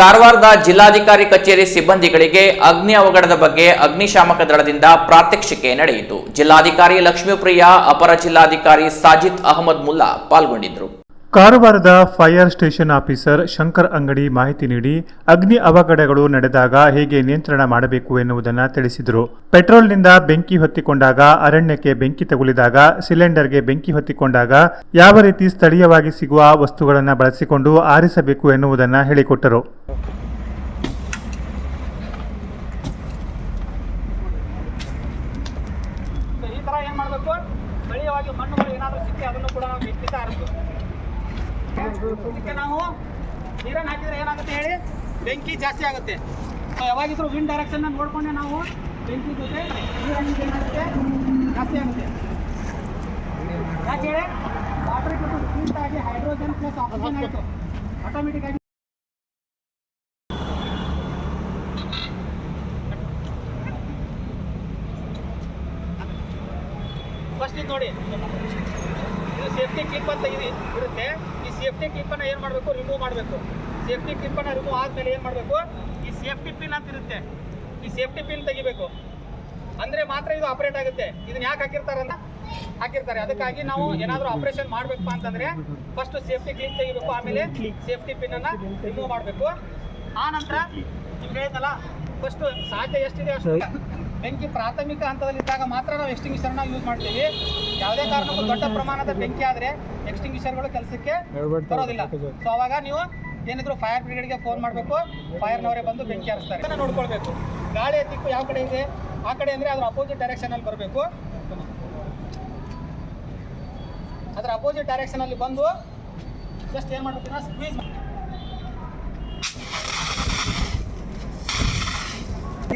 ಕಾರವಾರದ ಜಿಲ್ಲಾಧಿಕಾರಿ ಕಚೇರಿ ಸಿಬ್ಬಂದಿಗಳಿಗೆ ಅಗ್ನಿ ಅವಘಡದ ಬಗ್ಗೆ ಅಗ್ನಿಶಾಮಕ ದಳದಿಂದ ಪ್ರಾತ್ಯಕ್ಷಿಕೆ ನಡೆಯಿತು. ಜಿಲ್ಲಾಧಿಕಾರಿ ಲಕ್ಷ್ಮೀಪ್ರಿಯ, ಅಪರ ಜಿಲ್ಲಾಧಿಕಾರಿ ಸಾಜಿತ್ ಅಹಮದ್ ಮುಲ್ಲಾ ಪಾಲ್ಗೊಂಡಿದ್ದರು. ಕಾರವಾರದ ಫೈರ್ ಸ್ಟೇಷನ್ ಆಫೀಸರ್ ಶಂಕರ್ ಅಂಗಡಿ ಮಾಹಿತಿ ನೀಡಿ ಅಗ್ನಿ ಅವಘಡಗಳು ನಡೆದಾಗ ಹೇಗೆ ನಿಯಂತ್ರಣ ಮಾಡಬೇಕು ಎನ್ನುವುದನ್ನು ತಿಳಿಸಿದರು. ಪೆಟ್ರೋಲ್ನಿಂದ ಬೆಂಕಿ ಹೊತ್ತಿಕೊಂಡಾಗ, ಅರಣ್ಯಕ್ಕೆ ಬೆಂಕಿ ತಗುಲಿದಾಗ, ಸಿಲಿಂಡರ್ಗೆ ಬೆಂಕಿ ಹೊತ್ತಿಕೊಂಡಾಗ ಯಾವ ರೀತಿ ಸ್ಥಳೀಯವಾಗಿ ಸಿಗುವ ವಸ್ತುಗಳನ್ನು ಬಳಸಿಕೊಂಡು ಆರಿಸಬೇಕು ಎನ್ನುವುದನ್ನು ಹೇಳಿಕೊಟ್ಟರು. ಮಣ್ಣು ಏನಾದರೂ ಸಿಕ್ಕಿ ಅದನ್ನು ಕೂಡ ನಾವು ಆರಿಸ್ಬೇಕು. ಇದಕ್ಕೆ ನಾವು ನೀರನ್ನು ಹಾಕಿದ್ರೆ ಏನಾಗುತ್ತೆ ಹೇಳಿ ಬೆಂಕಿ ಜಾಸ್ತಿ ಆಗುತ್ತೆ ಸೊ ಯಾವಾಗಿದ್ರೂ ವಿಂಡ್ ಡೈರೆಕ್ಷನ್ನ ನೋಡ್ಕೊಂಡೆ ನಾವು ಬೆಂಕಿ ಜೊತೆ ನೀರನ್ನು ಏನಾಗುತ್ತೆ ಜಾಸ್ತಿ ಆಗುತ್ತೆ ಯಾಕೆ ವಾಟರ್ ಹೀಟ್ ಆಗಿ ಹೈಡ್ರೋಜನ್ ಪ್ಲಸ್ ಆಕ್ಸಿಜನ್ ಆಯಿತು ಆಟೋಮೆಟಿಕ್ ಆಗಿ ಫಸ್ಟ್ ನೋಡಿ. ಇದು ಸೇಫ್ಟಿ ಕ್ಲಿಪ್ ಅಂತ ಇದೆ ಇರುತ್ತೆ. ಈ ಸೇಫ್ಟಿ ಕ್ಲಿಪ್ಪನ್ನು ಏನು ಮಾಡಬೇಕು? ರಿಮೂವ್ ಮಾಡಬೇಕು. ಸೇಫ್ಟಿ ಕ್ಲಿಪ್ಪನ್ನು ರಿಮೂವ್ ಆದಮೇಲೆ ಏನು ಮಾಡಬೇಕು? ಈ ಸೇಫ್ಟಿ ಪಿನ್ ಅಂತ ಇರುತ್ತೆ. ಈ ಸೇಫ್ಟಿ ಪಿನ್ ತೆಗಿಬೇಕು. ಅಂದರೆ ಮಾತ್ರ ಇದು ಆಪರೇಟ್ ಆಗುತ್ತೆ. ಇದನ್ನ ಯಾಕೆ ಹಾಕಿರ್ತಾರೆ ಅಂತ? ಹಾಕಿರ್ತಾರೆ. ಅದಕ್ಕಾಗಿ ನಾವು ಏನಾದರೂ ಆಪರೇಷನ್ ಮಾಡಬೇಕಪ್ಪ ಅಂತಂದರೆ ಫಸ್ಟ್ ಸೇಫ್ಟಿ ಕ್ಲಿಪ್ ತೆಗಿಬೇಕು, ಆಮೇಲೆ ಸೇಫ್ಟಿ ಪಿನ್ನನ್ನು ರಿಮೂವ್ ಮಾಡಬೇಕು. ಆ ನಂತರ ನಿಮ್ಗೆ ಹೇಳಿದ್ನಲ್ಲ ಫಸ್ಟ್ ಸಾಧ್ಯ ಎಷ್ಟಿದೆ ಅಷ್ಟು? ಬೆಂಕಿ ಪ್ರಾಥಮಿಕ ಹಂತದಲ್ಲಿ ಇದ್ದಾಗ ಮಾತ್ರ ನಾವು ಎಕ್ಸ್ಟಿಂಗ್ವಿಷರ್ನ ಯೂಸ್ ಮಾಡ್ತೀವಿ. ಯಾವುದೇ ಕಾರಣಕ್ಕೂ ದೊಡ್ಡ ಪ್ರಮಾಣದ ಬೆಂಕಿ ಆದರೆ ಎಕ್ಸ್ಟಿಂಗ್ವಿಷರ್ಗಳು ಕೆಲಸಕ್ಕೆ ಬರೋದಿಲ್ಲ. ಸೊ ಅವಾಗ ನೀವು ಏನಿದ್ರು ಫೈರ್ ಬ್ರಿಗೇಡ್ಗೆ ಫೋನ್ ಮಾಡಬೇಕು. ಫೈರ್ನವರೇ ಬಂದು ಬೆಂಕಿ ಹರಿಸ್ತಾರೆ. ನೋಡ್ಕೊಳ್ಬೇಕು. ಗಾಳಿಯ ದಿಕ್ಕು ಯಾವ ಕಡೆ ಇದೆ? ಆ ಕಡೆ ಅಂದರೆ ಅದ್ರ ಅಪೋಸಿಟ್ ಡೈರೆಕ್ಷನಲ್ಲಿ ಬರಬೇಕು. ಅದರ ಅಪೋಸಿಟ್ ಡೈರೆಕ್ಷನಲ್ಲಿ ಬಂದು ಜಸ್ಟ್ ಏನು ಮಾಡ್ಬೇಕು? Squeeze